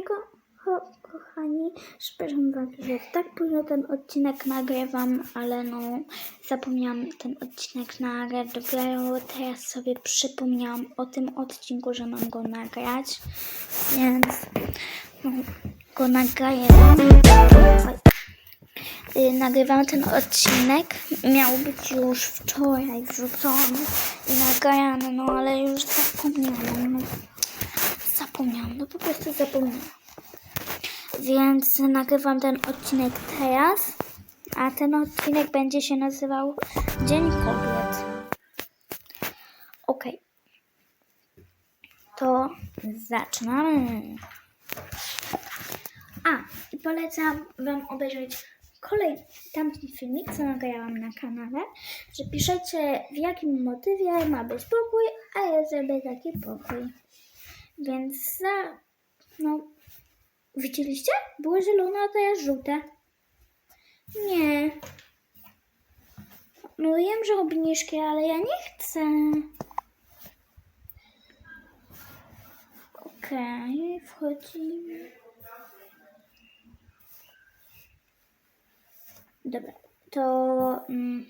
Hejko, ho, kochani, przepraszam was, że tak późno ten odcinek nagrywam, ale no zapomniałam ten odcinek nagrać, dopiero teraz sobie przypomniałam o tym odcinku, że mam go nagrać, więc no, go nagrywam. Y, Nagrywam ten odcinek, miał być już wczoraj wrzucony i nagrany, no ale już zapomniałam. Zapomniałam, no po prostu zapomniałam. Więc nagrywam ten odcinek teraz, a ten odcinek będzie się nazywał Dzień Kobiet. Okej. To zaczynamy. A, i polecam Wam obejrzeć kolejny tamten filmik, co nagrałam na kanale, że piszecie w jakim motywie ma być pokój, a ja zrobię taki pokój. Więc za, no, widzieliście? Było zielone, a teraz żółte. Nie. No wiem, że obniżki, ale ja nie chcę. Okej, wchodzimy. Dobra, to mm,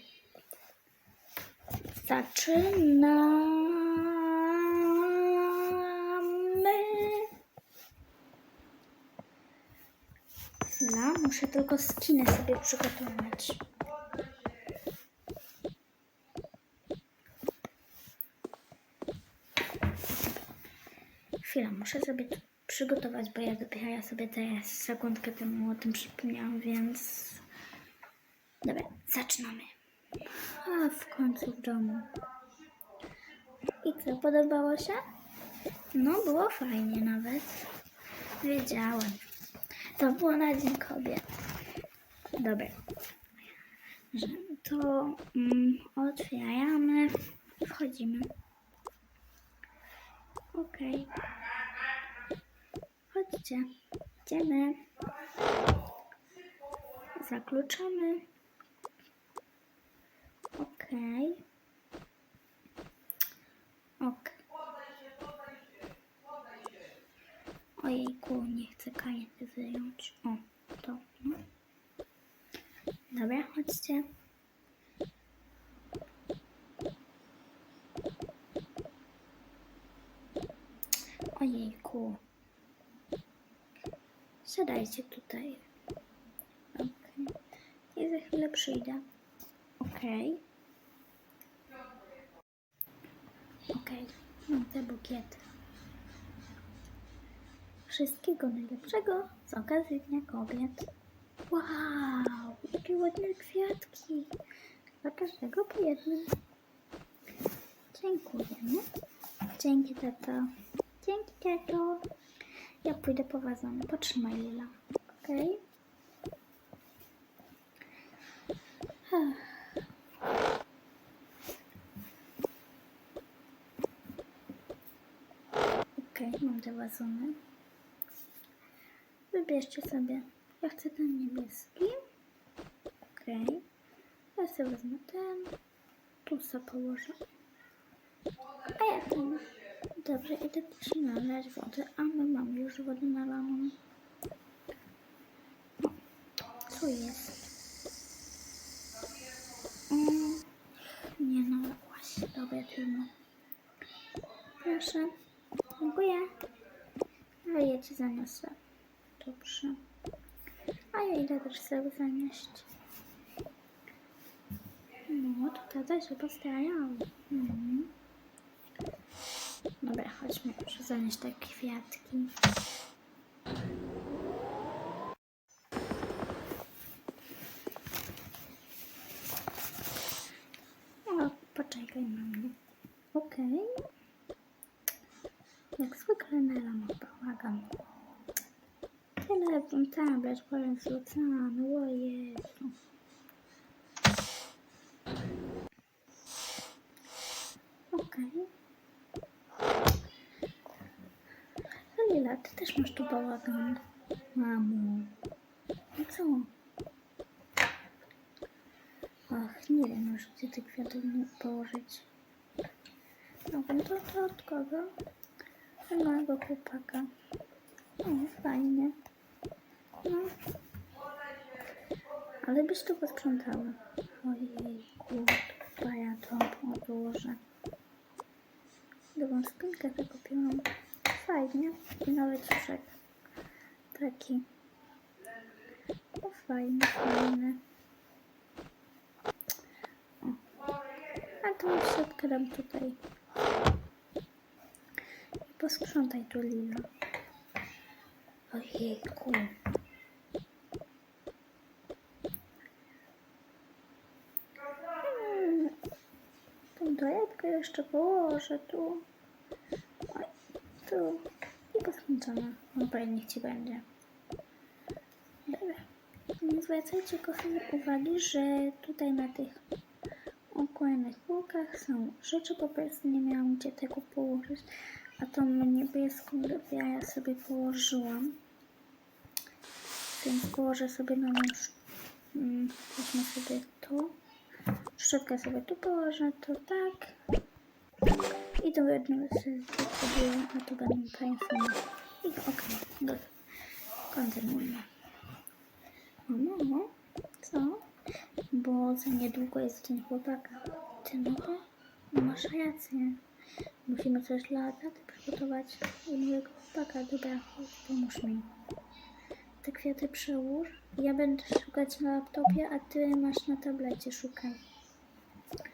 zaczynamy. Chwila, muszę tylko skiny sobie przygotować. Chwila, muszę sobie to przygotować, bo ja dopiero ja sobie teraz sekundkę temu o tym przypomniałam, więc... Dobra, zaczynamy. A, w końcu w domu. I co, podobało się? No, było fajnie nawet. Wiedziałem. To było na Dzień Kobiet. Dobra. To mm, otwieramy. Wchodzimy. Okej. Chodźcie. Idziemy. Zakluczamy. Okej. Ok. Ojejku, nie chcę kajenty wyjąć. O, to. No. Dobra, chodźcie. Ojejku. Siadajcie tutaj. Okej. I za chwilę przyjdę. Okej. Okej, mam te bukiety. Wszystkiego najlepszego z okazji Dnia Kobiet. Wow, jakie ładne kwiatki. Dla każdego po jednym. Dziękujemy. Dzięki, tato. Dzięki, tato. Ja pójdę po wazony. Potrzymaj, Lila. Okej? Okej, mam te wazony. Wybierzcie sobie. Ja chcę ten niebieski. Okej. Ja sobie wezmę ten. Tu sobie położę. A ja ten. Dobrze, idę też nalać wodę, a my mamy już wodę nalaną. Co jest? Mm, nie nalałaś. Dobra, trudno. Proszę. Dziękuję. A ja ci zaniosę. Dobrze. A ja idę też sobie zanieść. No, to tata się postarał. Mhm. Dobra, chodźmy już zanieść te kwiatki. O, poczekaj na mnie. Okej. Jak zwykle Nela ma bałagan. Telefon, tablet, poręcz rzucany, o Jezu. Okej. Lila, ty też masz tu bałagan. Mamo. No co? Ach, nie wiem już, gdzie te kwiaty położyć. No, to, to od kogo? Od mojego chłopaka. O, fajnie. Ale byś tu posprzątała. Ojejku, chyba ja to odłożę. Dobrą spinkę zakupiłam. Fajnie. I nowy cuszek. Taki. O, fajny, fajny. A tą szczotkę dam tutaj. Posprzątaj tu, Lila. Ojejku. Hmm. Tą torebkę jeszcze położę tu. Tu. I posprzątana. Dobra, niech ci będzie. Dobra. Nie zwracajcie kochani uwagi, że tutaj na tych okładanych półkach są rzeczy, po prostu nie miałam gdzie tego położyć. A tą niebieską ja sobie położyłam. Więc położę sobie na nóż. Mm, Weźmy sobie tu. Szczotkę sobie tu położę, to tak. I to jedno sobie zrobiłam, a tu będą Państwo. I okej, dobra. Kontynuujmy. O no, co? Bo za niedługo jest dzień chłopaka. Ty no, no masz rację. Musimy coś dla taty przygotować i mojego chłopaka. Dobra, pomóż mi. Te kwiaty przełóż. Ja będę szukać na laptopie, a ty masz na tablecie, szukaj. Hmm.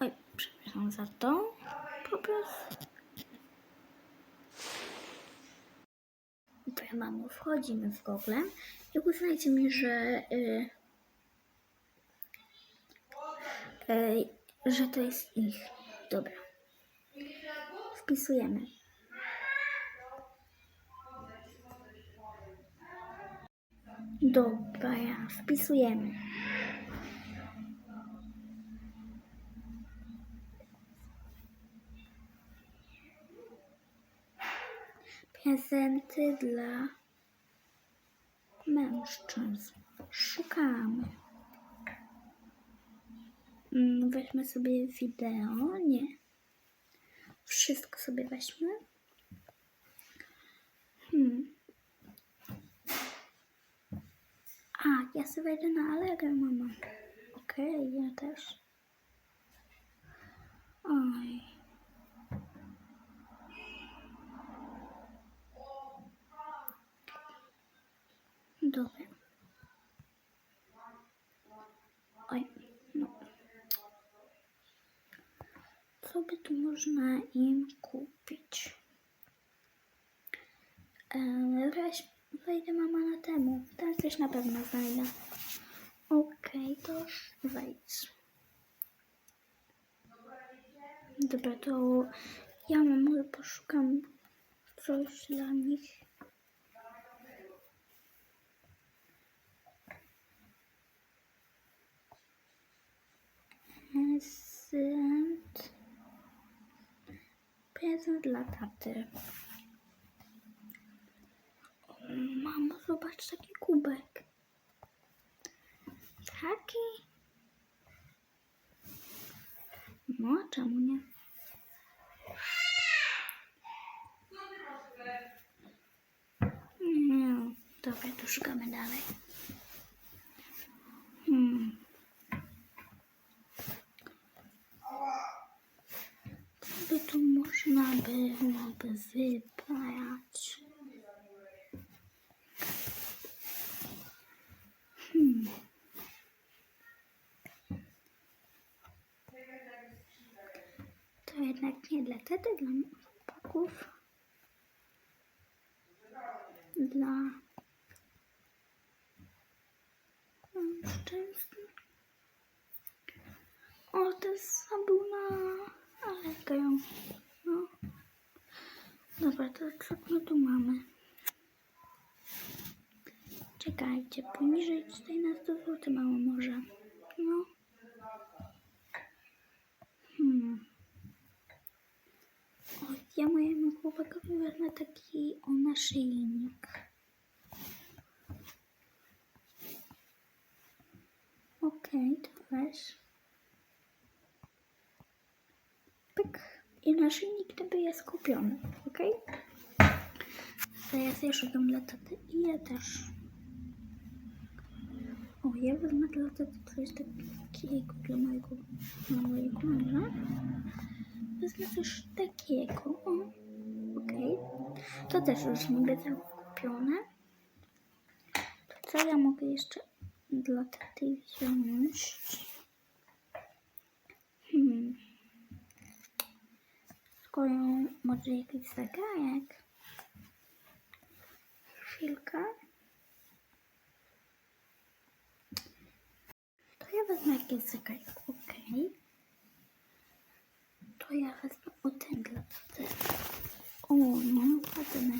Oj, przepraszam za to. Po prostu. Dobra, mamo, wchodzimy w Google i uznajcie mi, że, y, y, że to jest ich. Dobra. Wpisujemy. Dobra, wpisujemy. Prezenty dla mężczyzn. Szukamy. Mm, Weźmy sobie wideo. Nie. Wszystko sobie weźmy. Hmm. A, ja sobie wejdę na Allegro, mama. Okej, ja też. Oj. Dobra. Oj, no. Co by tu można im kupić? Eee, weź, wejdę mama na temu. Tam coś na pewno znajdę. Okej, to już wejdź. Dobra, to ja mam może poszukam coś dla nich. Prezent. Prezent dla taty. Mamo, zobacz taki kubek. Taki? No, czemu nie? Nie, dobra, to szukamy dalej. Hmm. By tu można byłoby wybrać? Hmm. To jednak nie dla chłopaków. Dla mężczyzn. O, to jest sabuna. Ale ją. No. Dobra, to co my tu mamy? Czekajcie, poniżej 14 zł mało może. No. Hmm. O, ja chłopakowi wezmę taki o naszyjnik. Okej, to weź. tak inaczej nikt nie będzie skupiony, ok? Teraz ja szukam dla taty i ja też. O, ja wezmę dla taty coś takiego dla mojego, dla mojego męża. Wezmę coś takiego, o. To też już niby zakupione. Co ja mogę jeszcze dla taty wziąć? Hmm. Skoro może jakiś zegarek? Chwilkę. To ja wezmę jakiś zegarek, okej. To ja wezmę o ten dla. O, no ładny.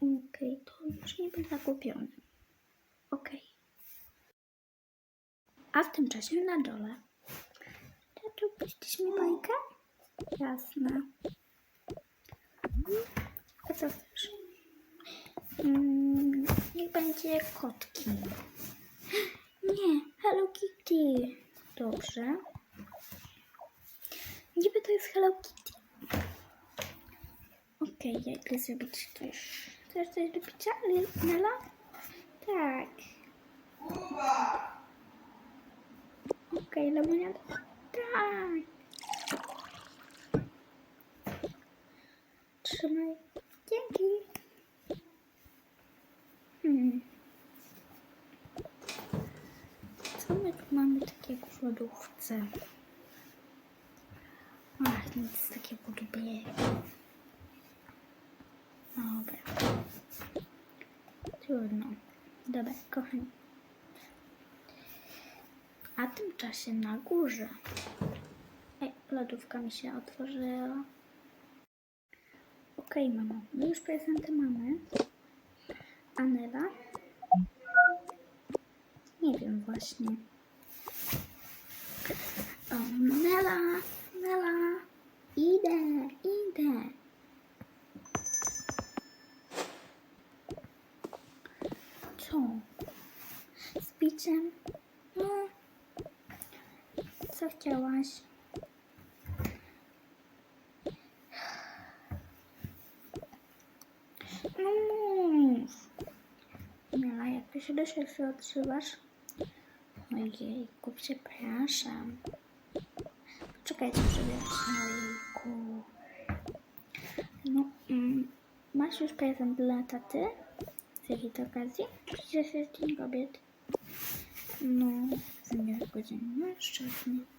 Okej, to już nie będzie zakupiony. Okej. A w tym czasie na dole. Tato, puścisz mi bajkę? Jasne. A co chcesz? Mm, niech będzie kotki. Nie, Hello Kitty. Dobrze. Niby to jest Hello Kitty. Okej, ja idę zrobić coś. Chcesz coś do picia, Nela? Tak. Okej, lemoniada? Tak. Trzymaj. Dzięki. Hmm. Co my tu mamy takiego w lodówce? Ach, nic takiego lubię. Dobra. Trudno. Dobra, kochani. A w tym czasie na górze. Ej, lodówka mi się otworzyła. Okej, mamo. My już prezenty mamy. Anela? Nie wiem właśnie. O, Nela, Nela. Idę. Co? Z piciem? No. Co chciałaś? No mów. Miela, jak ty się do siebie odzywasz? Ojejku, przepraszam. Poczekajcie, przebiorę Ojejku. No, mm, masz już prezent dla taty? Z jakiej to okazji? Przecież jest Dzień Kobiet. No, za niedługo Dzień Mężczyzn.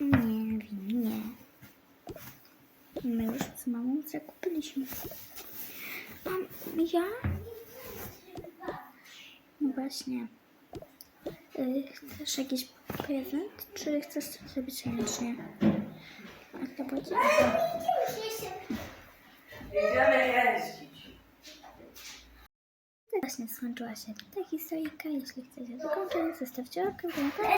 Nie nie. My już z mamą zakupiliśmy. A ja? No właśnie. Y, chcesz jakiś prezent, czy chcesz zrobić ręcznie? A to będzie? Jedziemy jeździć. Właśnie skończyła się ta historyjka. Jeśli chcecie zakończyć, zostawcie łapkę w górę.